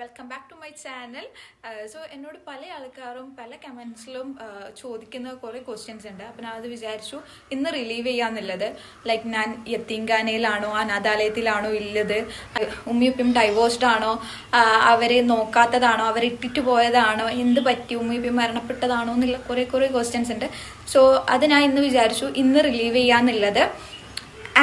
Welcome back to my channel so എന്നോട് പല ആൾക്കാരും പല കമൻസിലും ചോദിക്കുന്ന കുറേ ക്വസ്റ്റ്യൻസ് ഉണ്ട്. അപ്പം ഞാൻ അത് വിചാരിച്ചു ഇന്ന് റിലീവ് ചെയ്യാന്നുള്ളത്. ലൈക്ക് ഞാൻ യത്തീങ്കാനയിലാണോ അനാഥാലയത്തിലാണോ ഇല്ലത്? ഉമ്മിയുപ്പിയും ഡൈവോഴ്സ്ഡ് ആണോ? അവരെ നോക്കാത്തതാണോ? അവരെ ഇട്ടിട്ട് പോയതാണോ? എന്ത് പറ്റി? ഉമ്മിയുപ്പിയും മരണപ്പെട്ടതാണോ? എന്നുള്ള കുറേ കുറേ ക്വസ്റ്റ്യൻസ് ഉണ്ട്. സോ അത് ഞാൻ ഇന്ന് വിചാരിച്ചു ഇന്ന് റിലീവ് ചെയ്യാന്നുള്ളത്.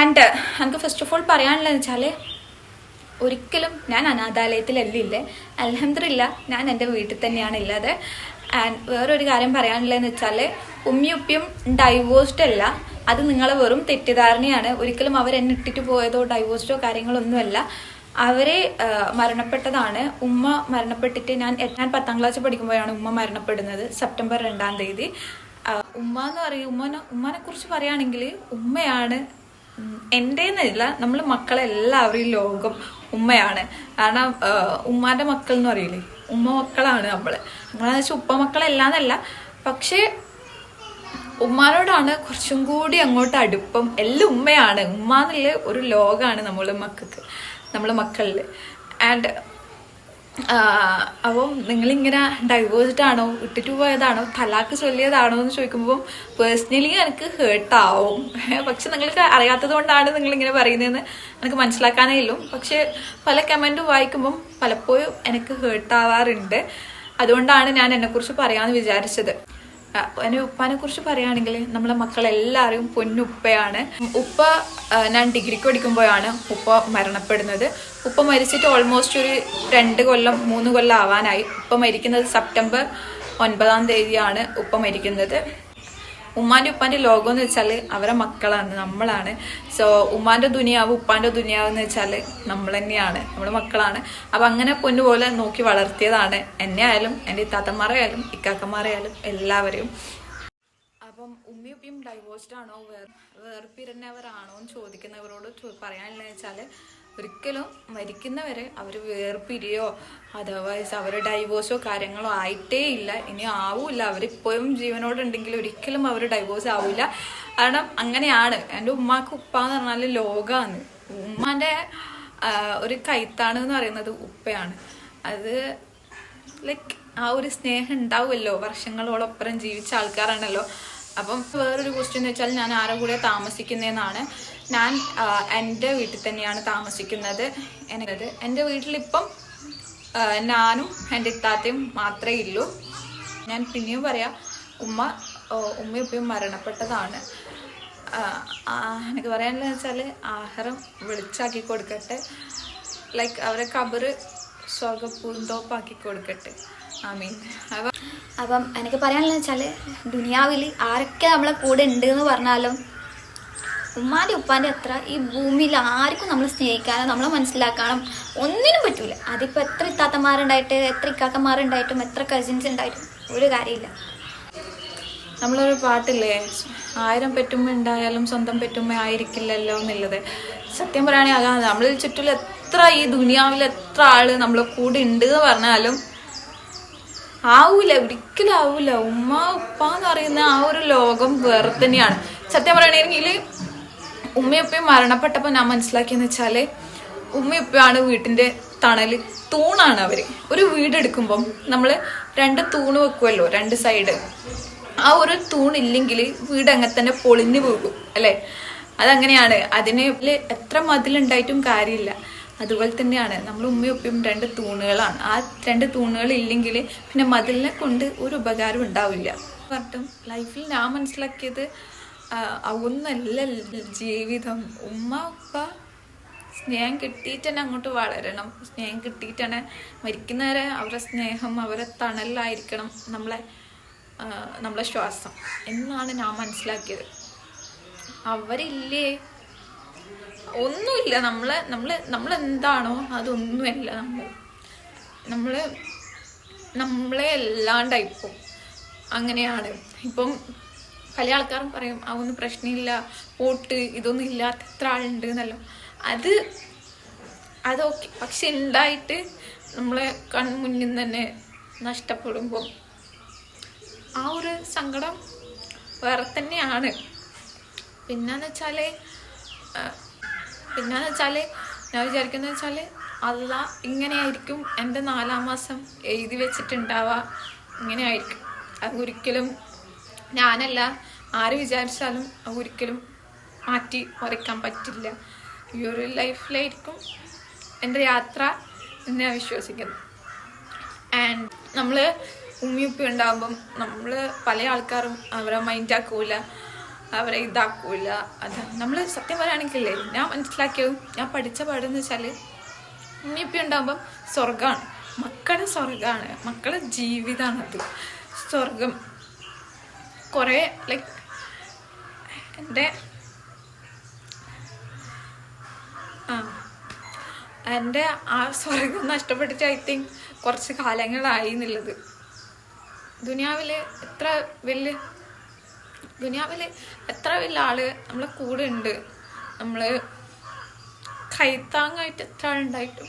ആൻഡ് എനിക്ക് ഫസ്റ്റ് ഓഫ് ഓൾ പറയാനുള്ളതെന്ന് വെച്ചാൽ ഒരിക്കലും ഞാൻ അനാഥാലയത്തിലല്ലേ അലഹമില്ല ഞാൻ എന്റെ വീട്ടിൽ തന്നെയാണ് ഉള്ളത് ആൻഡ് വേറൊരു കാര്യം പറയാനുള്ളതെന്ന് വെച്ചാൽ ഉമ്മയും ഉപ്പയും ഡൈവോഴ്സ്ഡ് അല്ല. അത് നിങ്ങളെ വെറും തെറ്റിദ്ധാരണയാണ്. ഒരിക്കലും അവർ എന്നെ ഇട്ടിട്ട് പോയതോ ഡൈവോഴ്സ്ഡോ കാര്യങ്ങളൊന്നുമല്ല. അവരെ മരണപ്പെട്ടതാണ്. ഉമ്മ മരണപ്പെട്ടിട്ട് ഞാൻ ഞാൻ പത്താം ക്ലാസ് പഠിക്കുമ്പോഴാണ് ഉമ്മ മരണപ്പെടുന്നത് സെപ്റ്റംബർ രണ്ടാം തീയതി. ഉമ്മ എന്ന് പറയും ഉമ്മനെ ഉമ്മനെ കുറിച്ച് പറയുകയാണെങ്കിൽ ഉമ്മയാണ് എന്റെ എന്നല്ല നമ്മൾ മക്കളെല്ലാവരും ലോകം ഉമ്മയാണ്. കാരണം ഉമ്മാന്റെ മക്കൾ എന്ന് പറയില്ലേ ഉമ്മ മക്കളാണ് നമ്മൾ നമ്മളെന്ന് വെച്ചാൽ ഉപ്പ മക്കളല്ലാന്നല്ല. പക്ഷേ ഉമ്മാനോടാണ് കുറച്ചും കൂടി അങ്ങോട്ട് അടുപ്പം. എല്ലാം ഉമ്മയാണ്. ഉമ്മ എന്നുള്ള ഒരു ലോകമാണ് നമ്മളെ മക്കൾക്ക് നമ്മളെ മക്കളിൽ ആൻഡ് അപ്പം നിങ്ങളിങ്ങനെ ഡൈവേഴ്സ്ഡ് ആണോ ഇട്ടിട്ട് പോയതാണോ തലാക്ക് ചൊല്ലിയതാണോ എന്ന് ചോദിക്കുമ്പോൾ പേഴ്സണലി എനിക്ക് ഹേർട്ടാവും പക്ഷെ നിങ്ങൾക്ക് അറിയാത്തത് കൊണ്ടാണ് നിങ്ങളിങ്ങനെ പറയുന്നതെന്ന് എനിക്ക് മനസ്സിലാക്കാനേ ഉള്ളൂ പക്ഷെ പല കമന്റും വായിക്കുമ്പം പലപ്പോഴും എനിക്ക് ഹേർട്ടാവാറുണ്ട് അതുകൊണ്ടാണ് ഞാൻ എന്നെക്കുറിച്ച് പറയാമെന്ന് വിചാരിച്ചത്. എന്നെ ഉപ്പാനെ കുറിച്ച് പറയുകയാണെങ്കിൽ നമ്മളെ മക്കളെല്ലാവരും പൊന്നുപ്പയാണ്. ഉപ്പ ഞാൻ ഡിഗ്രിക്ക് പഠിക്കുമ്പോഴാണ് ഉപ്പ മരണപ്പെടുന്നത്. ഉപ്പ മരിച്ചിട്ട് ഓൾമോസ്റ്റ് ഒരു രണ്ട് കൊല്ലം മൂന്ന് കൊല്ലം ആവാനായി. ഉപ്പ മരിക്കുന്നത് സെപ്റ്റംബർ ഒൻപതാം തീയതിയാണ് ഉപ്പ മരിക്കുന്നത്. ഉമ്മാന്റെ ഉപ്പാന്റെ ലോകം എന്ന് വെച്ചാൽ അവരെ മക്കളാണ് നമ്മളാണ്. സോ ഉമ്മാന്റെ ദുനിയാവ് ഉപ്പാന്റെ ദുനിയാവ് എന്ന് വെച്ചാൽ നമ്മൾ തന്നെയാണ് നമ്മുടെ മക്കളാണ്. അപ്പൊ അങ്ങനെ പൊന്നുപോലെ നോക്കി വളർത്തിയതാണ് എന്നെ ആയാലും എന്റെ താത്തന്മാരായാലും ഇക്കാക്കന്മാരായാലും എല്ലാവരെയും. അപ്പം ഉമ്മയും ഉപ്പയും ഡൈവോഴ്സ്ഡ് ആണോ? വേർ വേർപിരിഞ്ഞവരാണോ എന്ന് ചോദിക്കുന്നവരോട് പറയാനുള്ളതെന്ന് പറയാനുള്ളത് വെച്ചാൽ ഒരിക്കലും മരിക്കുന്നവരെ അവർ വേർപിരിയോ അതർവൈസ് അവർ ഡൈവോഴ്സോ കാര്യങ്ങളോ ആയിട്ടേ ഇല്ല ഇനി ആവൂല അവരിപ്പോഴും ജീവനോടുണ്ടെങ്കിൽ ഒരിക്കലും അവർ ഡൈവോഴ്സ് ആവില്ല. കാരണം അങ്ങനെയാണ്. എന്റെ ഉമ്മാക്ക് ഉപ്പ എന്ന് പറഞ്ഞാൽ ലോകമാണ് ഉമ്മാന്റെ ഒരു കൈത്താണ് എന്ന് പറയുന്നത് ഉപ്പയാണ്. അത് ലൈക്ക് ആ ഒരു സ്നേഹം ഉണ്ടാവുമല്ലോ. വർഷങ്ങളോടൊപ്പം ജീവിച്ച ആൾക്കാരാണല്ലോ. അപ്പം വേറൊരു ക്വസ്റ്റ്യൻ എന്ന് വെച്ചാൽ ഞാൻ ആരുടെ കൂടെ താമസിക്കുന്നതെന്നാണ് ഞാൻ എന്റെ വീട്ടിൽ തന്നെയാണ് താമസിക്കുന്നത്. എന്നത് എന്റെ വീട്ടിലിപ്പം ഞാനും എന്റെ ഇത്താത്തയും മാത്രമേ ഉള്ളൂ. ഞാൻ പിന്നെയും പറയാം ഉമ്മ ഉമ്മയും ഉപ്പയും മരണപ്പെട്ടതാണ്. എനിക്ക് പറയാനുള്ളത് വെച്ചാൽ ആഹാരം വെളിച്ചാക്കി കൊടുക്കട്ടെ. ലൈക്ക് അവരെ കബറ് സ്വർഗപ്പൂന്തോപ്പാക്കി കൊടുക്കട്ടെ. ഐ മീൻ അവ അപ്പം എനിക്ക് പറയാനുള്ളത് വെച്ചാൽ ദുനിയാവിൽ ആരൊക്കെ നമ്മളെ കൂടെ ഉണ്ട് എന്ന് പറഞ്ഞാലും ഉമ്മാന്റെ ഉപ്പാന്റെ അത്ര ഈ ഭൂമിയിൽ ആർക്കും നമ്മൾ സ്നേഹിക്കാനോ നമ്മളെ മനസ്സിലാക്കാനോ ഒന്നിനും പറ്റൂല. അതിപ്പോൾ എത്ര ഇത്താത്തമാരുണ്ടായിട്ട് എത്ര ഇക്കാത്തമാരുണ്ടായിട്ടും എത്ര കസിൻസ് ഉണ്ടായിട്ടും ഒരു കാര്യമില്ല. നമ്മളൊരു പാട്ടില്ലേ? ആയിരം പെറ്റുമ്മ ഉണ്ടായാലും സ്വന്തം പെറ്റുമ്മ ആയിരിക്കില്ലല്ലോ എന്നുള്ളത്. സത്യം പറയുകയാണെങ്കിൽ അതാണ്. നമ്മളിൽ ചുറ്റുമുള്ള എത്ര ഈ ദുനിയാവിൽ എത്ര ആൾ നമ്മളെ കൂടെ ഉണ്ട് എന്ന് പറഞ്ഞാലും ആവൂല ഒരിക്കലും ആവൂല. ഉമ്മ ഉപ്പ എന്ന് പറയുന്ന ആ ഒരു ലോകം വേറെ തന്നെയാണ്. സത്യം പറയുകയാണെങ്കിൽ ഉമ്മയപ്പയും മരണപ്പെട്ടപ്പോൾ ഞാൻ മനസ്സിലാക്കിയെന്ന് വെച്ചാൽ ഉമ്മയപ്പയാണ് വീട്ടിന്റെ തണൽ തൂണാണ് അവർ. ഒരു വീട് എടുക്കുമ്പം നമ്മൾ രണ്ട് തൂണ് വെക്കുമല്ലോ രണ്ട് സൈഡ്. ആ ഒരു തൂണില്ലെങ്കിൽ വീട് അങ്ങനെ തന്നെ പൊളിഞ്ഞു പോകും അല്ലേ? അതങ്ങനെയാണ്. അതിന് എത്ര മതിലുണ്ടായിട്ടും കാര്യമില്ല. അതുപോലെ തന്നെയാണ്. നമ്മൾ ഉമ്മയും ഉപ്പയും രണ്ട് തൂണുകളാണ്. ആ രണ്ട് തൂണുകൾ ഇല്ലെങ്കിൽ പിന്നെ മതിലിനെ കൊണ്ട് ഒരു ഉപകാരം ഉണ്ടാവില്ല. പറഞ്ഞിട്ടും ലൈഫിൽ ഞാൻ മനസ്സിലാക്കിയത് ഒന്നല്ല ജീവിതം. ഉമ്മ ഉപ്പ സ്നേഹം കിട്ടിയിട്ട് തന്നെ അങ്ങോട്ട് വളരണം. സ്നേഹം കിട്ടിയിട്ട് തന്നെ മരിക്കുന്നവരെ അവരുടെ സ്നേഹം അവരെ തണലായിരിക്കണം നമ്മളെ നമ്മളെ ശ്വാസം. എന്നാണ് ഞാൻ മനസ്സിലാക്കിയത്. അവരില്ലേ ഒന്നുമില്ല. നമ്മളെ നമ്മൾ നമ്മൾ എന്താണോ അതൊന്നുമല്ല നമ്മൾ നമ്മൾ നമ്മളെ അല്ലാണ്ടായിപ്പോൾ അങ്ങനെയാണ്. ഇപ്പം പല ആൾക്കാരും പറയും അതൊന്നും പ്രശ്നമില്ല. പോട്ട് ഇതൊന്നും ഇല്ലാത്ത എത്ര ആളുണ്ട് എന്നല്ലോ. അത് അതൊക്കെ പക്ഷെ ഉണ്ടായിട്ട് നമ്മളെ കൺമുന്നിൽ തന്നെ നഷ്ടപ്പെടുമ്പോൾ ആ ഒരു സങ്കടം വേറെ തന്നെയാണ്. പിന്നെന്ന് വെച്ചാൽ പിന്നെന്ന് വെച്ചാൽ ഞാൻ വിചാരിക്കുന്നത് വെച്ചാൽ അല്ല ഇങ്ങനെയായിരിക്കും എന്റെ നാലാം മാസം എഴുതി വെച്ചിട്ടുണ്ടാവുക. ഇങ്ങനെയായിരിക്കും. അത് ഒരിക്കലും ഞാനല്ല ആര് വിചാരിച്ചാലും അത് ഒരിക്കലും മാറ്റി മറിക്കാൻ പറ്റില്ല. ഈ ഒരു ലൈഫിലായിരിക്കും എന്റെ യാത്ര എന്ന് ഞാൻ വിശ്വസിക്കുന്നു ആൻഡ് നമ്മൾ ഉമ്മിയുപ്പി ഉണ്ടാകുമ്പം നമ്മൾ പല ആൾക്കാരും അവരെ മൈൻഡാക്കൂല അവരെ ഇതാക്കൂല. അത് നമ്മൾ സത്യം പറയുകയാണെങ്കിലേ ഞാൻ മനസ്സിലാക്കിയതും ഞാൻ പഠിച്ച പാടെന്ന് വെച്ചാൽ ഉമ്മിയുപ്പി ഉണ്ടാകുമ്പം സ്വർഗമാണ് മക്കളുടെ സ്വർഗമാണ് മക്കളുടെ ജീവിതമാണത് സ്വർഗം കുറേ ലൈക്ക് എന്റെ ആ എന്റെ ആ സ്വർഗം നഷ്ടപ്പെട്ടിട്ട് ഐ തിങ്ക് കുറച്ച് കാലങ്ങളായി എന്നുള്ളത്. ദുനിയാവിൽ എത്ര വലിയ ദുനിയാവിൽ എത്ര വലിയ ആൾ നമ്മളെ കൂടെ ഉണ്ട്. നമ്മൾ കൈത്താങ്ങായിട്ട് എത്ര ആളുണ്ടായിട്ടും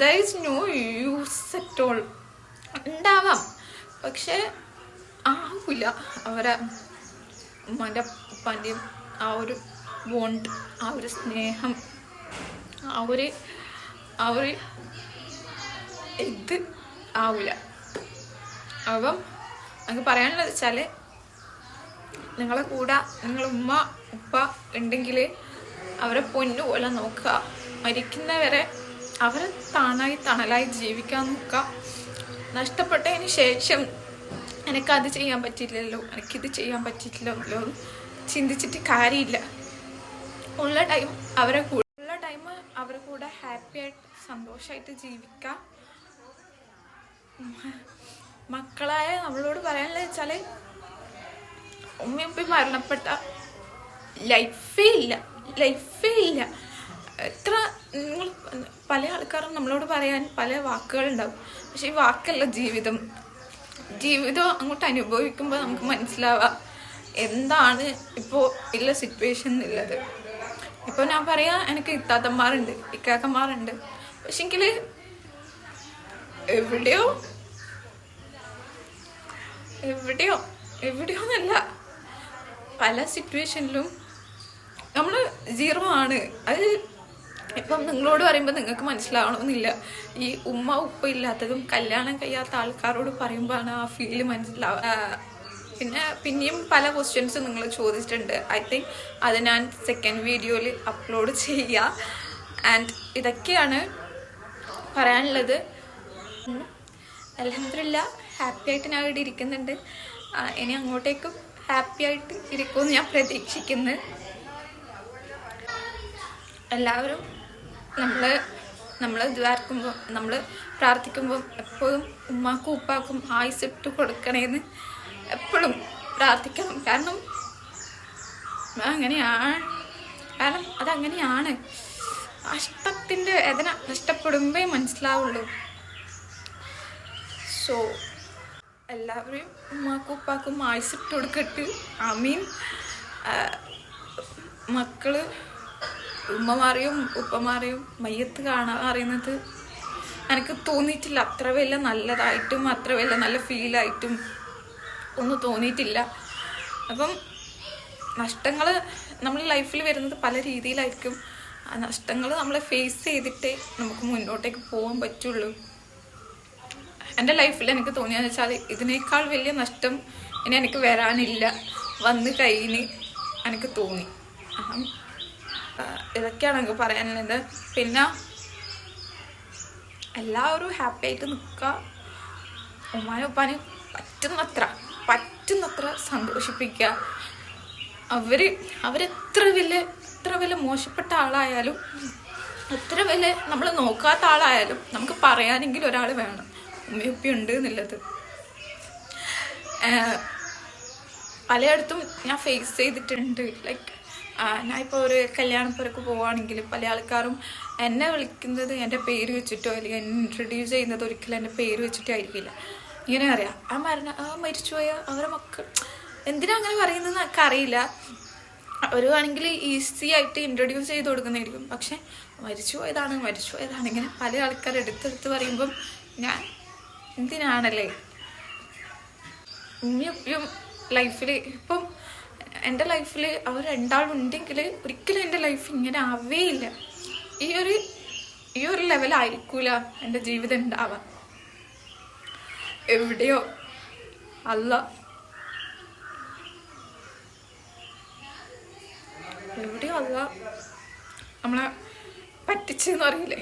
there is no use at all ഉണ്ടാവാം. പക്ഷെ ആവില്ല അവരെ ഉമ്മാന്റെ ഉപ്പാന്റെയും ആ ഒരു ബോണ്ട് ആ ഒരു സ്നേഹം ആ ഒരു ആ ഒരു ഇത് ആവില്ല അപ്പം നമുക്ക് പറയാനുള്ളത് വെച്ചാൽ നിങ്ങളെ കൂടെ നിങ്ങൾ ഉമ്മ ഉപ്പ ഉണ്ടെങ്കിൽ അവരെ പൊന്നുപോലെ നോക്കുക. മരിക്കുന്നവരെ അവരെ താണായി തണലായി ജീവിക്കാൻ നോക്കുക. നഷ്ടപ്പെട്ടതിന് ശേഷം എനിക്കത് ചെയ്യാൻ പറ്റിയില്ലല്ലോ എനിക്കിത് ചെയ്യാൻ പറ്റിയിട്ടില്ലല്ലോ ചിന്തിച്ചിട്ട് കാര്യമില്ല. ഉള്ള ടൈം അവരെ കൂടെ ഉള്ള ടൈം അവരെ കൂടെ ഹാപ്പി ആയിട്ട് സന്തോഷമായിട്ട് ജീവിക്കാം മക്കളായ നമ്മളോട് പറയാനുള്ളത് വെച്ചാൽ ഉപ്പയും മരണപ്പെട്ട ലൈഫേ ഇല്ല. ലൈഫേ ഇല്ല. എത്ര നിങ്ങൾ പല ആൾക്കാരും നമ്മളോട് പറയാൻ പല വാക്കുകളുണ്ടാവും. പക്ഷെ ഈ വാക്കല്ല ജീവിതം. ജീവിതം അങ്ങോട്ട് അനുഭവിക്കുമ്പോൾ നമുക്ക് മനസ്സിലാവാം എന്താണ് ഇപ്പോൾ ഉള്ള സിറ്റുവേഷൻ എന്നുള്ളത്. ഇപ്പോൾ ഞാൻ പറയാം എനിക്ക് ഇത്താത്തന്മാരുണ്ട് ഇക്കാക്കന്മാരുണ്ട് പക്ഷെങ്കിൽ എവിടെയോ എവിടെയോ എവിടെയോ എന്നല്ല പല സിറ്റുവേഷനിലും നമ്മൾ സീറോ ആണ്. അത് ഇപ്പം നിങ്ങളോട് പറയുമ്പോൾ നിങ്ങൾക്ക് മനസ്സിലാവണമെന്നില്ല. ഈ ഉമ്മ ഉപ്പ ഇല്ലാത്തതും കല്യാണം കഴിയാത്ത ആൾക്കാരോട് പറയുമ്പോഴാണ് ആ ഫീൽ മനസ്സിലാവുക പിന്നെ പിന്നെയും പല ക്വസ്റ്റ്യൻസ് നിങ്ങൾ ചോദിച്ചിട്ടുണ്ട്. ഐ തിങ്ക് അത് ഞാൻ സെക്കൻഡ് വീഡിയോയിൽ അപ്ലോഡ് ചെയ്യുക ആൻഡ് ഇതൊക്കെയാണ് പറയാനുള്ളത്. അലഹമില്ല ഹാപ്പി ആയിട്ട് ഞാൻ ഇവിടെ ഇരിക്കുന്നുണ്ട്. ഇനി അങ്ങോട്ടേക്കും ഹാപ്പി ആയിട്ട് ഇരിക്കുമെന്ന് ഞാൻ പ്രതീക്ഷിക്കുന്നു. എല്ലാവരും നമ്മൾ നമ്മൾ ദ്വാർക്കുമ്പോൾ നമ്മൾ പ്രാർത്ഥിക്കുമ്പോൾ എപ്പോഴും ഉമ്മാക്കും ഉപ്പാക്കും ആയുസ് ഇട്ട് കൊടുക്കണേന്ന് എപ്പോഴും പ്രാർത്ഥിക്കണം. കാരണം അങ്ങനെയാണ് കാരണം അതങ്ങനെയാണ്. നഷ്ടത്തിന്റെ വേദന നഷ്ടപ്പെടുമ്പേ മനസ്സിലാവുള്ളൂ. സോ എല്ലാവരെയും ഉമ്മാക്കും ഉപ്പാക്കും മായ്സിട്ട് കൊടുക്കട്ട്. ആമീൻ. മക്കൾ ഉമ്മമാറിയും ഉപ്പമാറിയും മയ്യത്ത് കാണാൻ അറിയുന്നത് എനിക്ക് തോന്നിയിട്ടില്ല. അത്ര വലിയ നല്ലതായിട്ടും അത്ര വലിയ നല്ല ഫീലായിട്ടും ഒന്നും തോന്നിയിട്ടില്ല. അപ്പം നഷ്ടങ്ങൾ നമ്മൾ ലൈഫിൽ വരുന്നത് പല രീതിയിലായിരിക്കും. ആ നഷ്ടങ്ങൾ നമ്മളെ ഫേസ് ചെയ്തിട്ടേ നമുക്ക് മുന്നോട്ടേക്ക് പോകാൻ പറ്റുള്ളൂ. എന്റെ ലൈഫിൽ എനിക്ക് തോന്നിയെന്ന് വെച്ചാൽ ഇതിനേക്കാൾ വലിയ നഷ്ടം ഇനി എനിക്ക് വരാനില്ല. വന്ന് കഴിഞ്ഞ് എനിക്ക് തോന്നി. ഇതൊക്കെയാണ് എനിക്ക് പറയാനുള്ളത്. പിന്നെ എല്ലാവരും ഹാപ്പി ആയിട്ട് നിൽക്കുക. ഉമ്മാനും ഉപ്പാനും പറ്റുന്നത്ര പറ്റുന്നത്ര സന്തോഷിപ്പിക്കുക. അവർ അവരെത്ര വലിയ എത്ര വലിയ മോശപ്പെട്ട ആളായാലും എത്ര വലിയ നമ്മൾ നോക്കാത്ത ആളായാലും നമുക്ക് പറയാനെങ്കിലും ഒരാൾ വേണം. ഉമ്മയുപ്പി ഉണ്ട് എന്നുള്ളത് പലയിടത്തും ഞാൻ ഫേസ് ചെയ്തിട്ടുണ്ട്. ലൈക്ക് ഞാൻ ഇപ്പോൾ ഒരു കല്യാണപ്പുരക്ക് പോവുകയാണെങ്കിൽ പല ആൾക്കാരും എന്നെ വിളിക്കുന്നത് എന്റെ പേര് വെച്ചിട്ടോ അല്ലെങ്കിൽ എന്നെ ഇൻട്രൊഡ്യൂസ് ചെയ്യുന്നത് ഒരിക്കലും എന്റെ പേര് വെച്ചിട്ടോ ആയിരിക്കില്ല. ഇങ്ങനെ അറിയാം ആ മരണ ആ മരിച്ചുപോയ അവരെ മക്കൾ എന്തിനാ അങ്ങനെ പറയുന്നതെന്ന് എനിക്ക് അറിയില്ല. അവരുവാണെങ്കിൽ ഈസി ആയിട്ട് ഇൻട്രൊഡ്യൂസ് ചെയ്ത് കൊടുക്കുന്നതായിരിക്കും. പക്ഷെ മരിച്ചു പോയതാണ് മരിച്ചു പോയതാണ് ഇങ്ങനെ പല ആൾക്കാർ എടുത്തെടുത്ത് പറയുമ്പം ഞാൻ എന്തിനാണല്ലേ? ഉമ്മയും ലൈഫിൽ ഇപ്പം എന്റെ ലൈഫിൽ അവർ രണ്ടാളുണ്ടെങ്കിൽ ഒരിക്കലും എന്റെ ലൈഫ് ഇങ്ങനെ ആവേയില്ല. ഈ ഒരു ഈ ഒരു ലെവലായിരിക്കൂല എന്റെ ജീവിതം ഉണ്ടാവാൻ. എവിടെയോ അല്ല. എവിടെയോ അല്ല. നമ്മളെ പറ്റിച്ചെന്ന് അറിയില്ലേ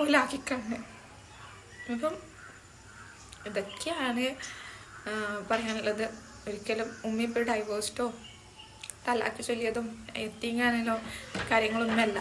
ഓലാക്കിക്കണ്ട് അപ്പം ഇതൊക്കെയാണ് പറയാനുള്ളത്. ഒരിക്കലും ഉമ്മ ഡൈവേഴ്സ്ഡോ തലാക്ക് ചൊല്ലിയതും എത്തിങ്ങാനല്ലോ കാര്യങ്ങളൊന്നുമല്ല.